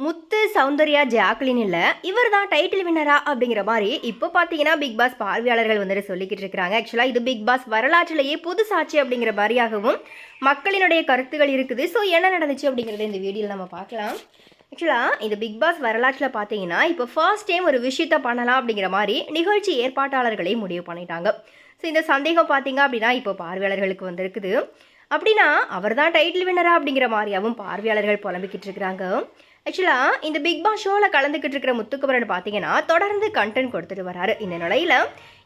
முத்து Soundarya Jacqueline இல்லை இவர் தான் டைட்டில் வின்னரா அப்படிங்கிற மாதிரி இப்போ பார்த்தீங்கன்னா பிக் பாஸ் பார்வையாளர்கள் வந்துட்டு சொல்லிக்கிட்டு இருக்கிறாங்க ஆக்சுவலாக இது பிக் பாஸ் வரலாற்றிலேயே புது சாட்சி அப்படிங்கிற மாதிரியாகவும் மக்களினுடைய கருத்துகள் இருக்குது. ஸோ என்ன நடந்துச்சு அப்படிங்கிறத இந்த வீடியோவில் நம்ம பார்க்கலாம். ஆக்சுவலாக இந்த பிக் பாஸ் வரலாற்றில் பார்த்தீங்கன்னா இப்போ ஃபர்ஸ்ட் டைம் ஒரு விஷயத்த பண்ணலாம் அப்படிங்கிற மாதிரி நிகழ்ச்சி ஏற்பாட்டாளர்களே முடிவு பண்ணிட்டாங்க. ஸோ இந்த சந்தேகம் பார்த்தீங்க அப்படின்னா இப்போ பார்வையாளர்களுக்கு வந்திருக்குது. அப்படின்னா அவர் தான் டைட்டில் வின்னரா அப்படிங்கிற மாதிரியாவும் பார்வையாளர்கள் புலம்பிக்கிட்டு இருக்கிறாங்க ஆக்சுவலாக இந்த பிக் பாஸ் ஷோவில் கலந்துக்கிட்டு இருக்கிற முத்துக்குமரன் பார்த்தீங்கன்னா தொடர்ந்து கண்டென்ட் கொடுத்துட்டு வராரு. இந்த நிலையில்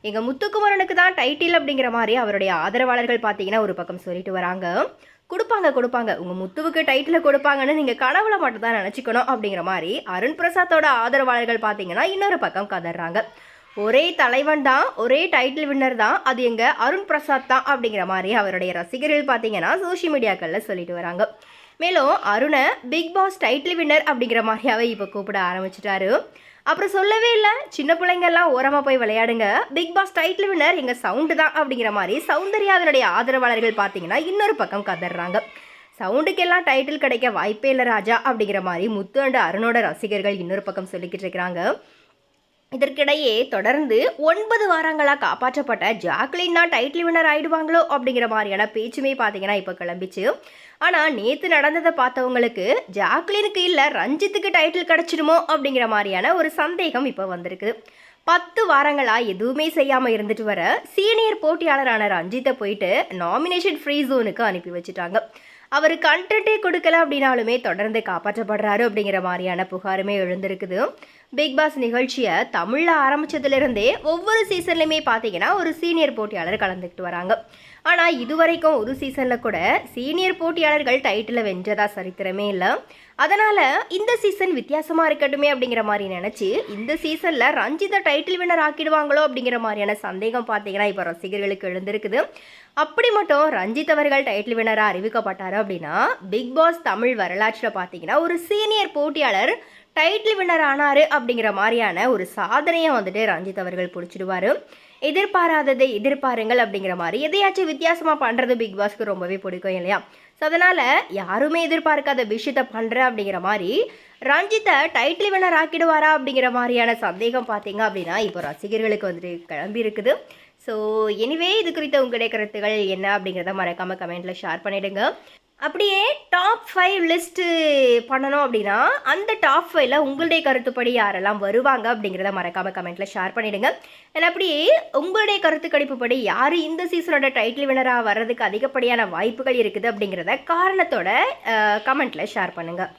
எங்கள் முத்துக்குமரனுக்கு தான் டைட்டில் அப்படிங்கிற மாதிரி அவருடைய ஆதரவாளர்கள் பார்த்தீங்கன்னா ஒரு பக்கம் சொல்லிட்டு வராங்க. கொடுப்பாங்க கொடுப்பாங்க. உங்கள் முத்துவுக்கு டைட்டில் கொடுப்பாங்கன்னு நீங்கள் கனவுல மட்டும் தான் நினச்சிக்கணும் அப்படிங்கிற மாதிரி அருண் பிரசாத்தோட ஆதரவாளர்கள் பார்த்தீங்கன்னா இன்னொரு பக்கம் கதறாங்க. ஒரே தலைவன் தான் ஒரே டைட்டில் வின்னர் தான் அது எங்கள் அருண் பிரசாத் தான் அப்படிங்கிற மாதிரி அவருடைய ரசிகர்கள் பார்த்தீங்கன்னா சோஷியல் மீடியாக்களில் சொல்லிட்டு வராங்க. மேலும் அருணை பிக் பாஸ் டைட்டில் வின்னர் அப்படிங்கிற மாதிரியாவே இப்போ கூப்பிட ஆரம்பிச்சிட்டாரு. அப்புறம் சொல்லவே இல்லை சின்ன பிள்ளைங்கெல்லாம் ஓரமாக போய் விளையாடுங்க. பிக் பாஸ் டைட்டில் வின்னர் எங்கள் சவுண்டு தான் அப்படிங்கிற மாதிரி சௌந்தர்யாவினுடைய ஆதரவாளர்கள் பார்த்தீங்கன்னா இன்னொரு பக்கம் கதறாங்க. சவுண்டுக்கெல்லாம் டைட்டில் கிடைக்க வாய்ப்பே இல்லை ராஜா அப்படிங்கிற மாதிரி முத்து அண்ட் அருணோட ரசிகர்கள் இன்னொரு பக்கம் சொல்லிக்கிட்டு இருக்கிறாங்க. இதற்கிடையே தொடர்ந்து ஒன்பது வாரங்களாக காப்பாற்றப்பட்ட ஜாக்லின் தான் டைட்டில் வின்னர் ஆயிடுவாங்களோ அப்படிங்கிற மாதிரியான பேச்சுமே பார்த்தீங்கன்னா இப்போ கிளம்பிச்சு. ஆனால் நேற்று நடந்ததை பார்த்தவங்களுக்கு ஜாக்லினுக்கு இல்லை ரஞ்சித்துக்கு டைட்டில் கிடச்சிடுமோ அப்படிங்கிற மாதிரியான ஒரு சந்தேகம் இப்போ வந்திருக்கு. பத்து வாரங்களாக எதுவுமே செய்யாமல் இருந்துட்டு வர சீனியர் போட்டியாளரான ரஞ்சித்தை போயிட்டு நாமினேஷன் ஃப்ரீ ஜோனுக்கு அனுப்பி வச்சுட்டாங்க. அவர் கண்டென்ட்டே கொடுக்கல அப்படின்னாலுமே தொடர்ந்து காப்பாற்றப்படுறாரு அப்படிங்கிற மாதிரியான புகாருமே எழுந்திருக்குது. பிக் பாஸ் நிகழ்ச்சியை தமிழில் ஆரம்பிச்சதுலேருந்தே ஒவ்வொரு சீசன்லையுமே பார்த்தீங்கன்னா ஒரு சீனியர் போட்டியாளர் கலந்துக்கிட்டு வராங்க. ஆனால் இதுவரைக்கும் ஒரு சீசனில் கூட சீனியர் போட்டியாளர்கள் டைட்டிலை வென்றதா சரித்திரமே இல்லை. அதனால் இந்த சீசன் வித்தியாசமாக இருக்கட்டுமே அப்படிங்கிற மாதிரி நினச்சி இந்த சீசனில் ரஞ்சிதா டைட்டில் வின்னர் ஆக்கிடுவாங்களோ அப்படிங்கிற மாதிரியான சந்தேகம் பார்த்தீங்கன்னா இப்போ ரசிகர்களுக்கு எழுந்திருக்குது. அப்படி மட்டும் ரஞ்சித் அவர்கள் டைட்டில் வின்னராக அறிவிக்கப்பட்டார் அப்படின்னா பிக் பாஸ் தமிழ் வரலாற்றில் பார்த்தீங்கன்னா ஒரு சீனியர் போட்டியாளர் டைட்டில் வின்னர் ஆனாரு அப்படிங்கிற மாதிரியான ஒரு சாதனையை வந்துட்டு ரஞ்சித் அவர்கள் பிடிச்சிடுவாரு. எதிர்பாராததை எதிர்பாருங்கள் அப்படிங்கிற மாதிரி எதையாச்சும் வித்தியாசமாக பண்ணுறது பிக் பாஸ்க்கு ரொம்பவே பிடிக்கும் இல்லையா? ஸோ அதனால் யாருமே எதிர்பார்க்காத விஷயத்த பண்ணுற அப்படிங்கிற மாதிரி ரஞ்சித்தை டைட்டில் வின்னர் ஆக்கிடுவாரா அப்படிங்கிற மாதிரியான சந்தேகம் பார்த்தீங்க அப்படின்னா இப்போ ரசிகர்களுக்கு வந்துட்டு கிளம்பி இருக்குது. ஸோ எனிவே இது குறித்த உங்களுடைய கருத்துகள் என்ன அப்படிங்கிறத மறக்காமல் கமெண்ட்டில் ஷேர் பண்ணிவிடுங்க அப்படியே டாப் ஃபைவ் லிஸ்ட்டு பண்ணணும் அப்படின்னா அந்த டாப் ஃபைவ்ல உங்களுடைய கருத்துப்படி யாரெல்லாம் வருவாங்க அப்படிங்கிறத மறக்காமல் கமெண்ட்டில் ஷேர் பண்ணிவிடுங்க அண்ட் அப்படியே உங்களுடைய கருத்து கணிப்புப்படி யார் இந்த சீசனோட டைட்டில் வினராக வர்றதுக்கு அதிகப்படியான வாய்ப்புகள் இருக்குது அப்படிங்கிறத காரணத்தோட கமெண்ட்டில் ஷேர் பண்ணுங்கள்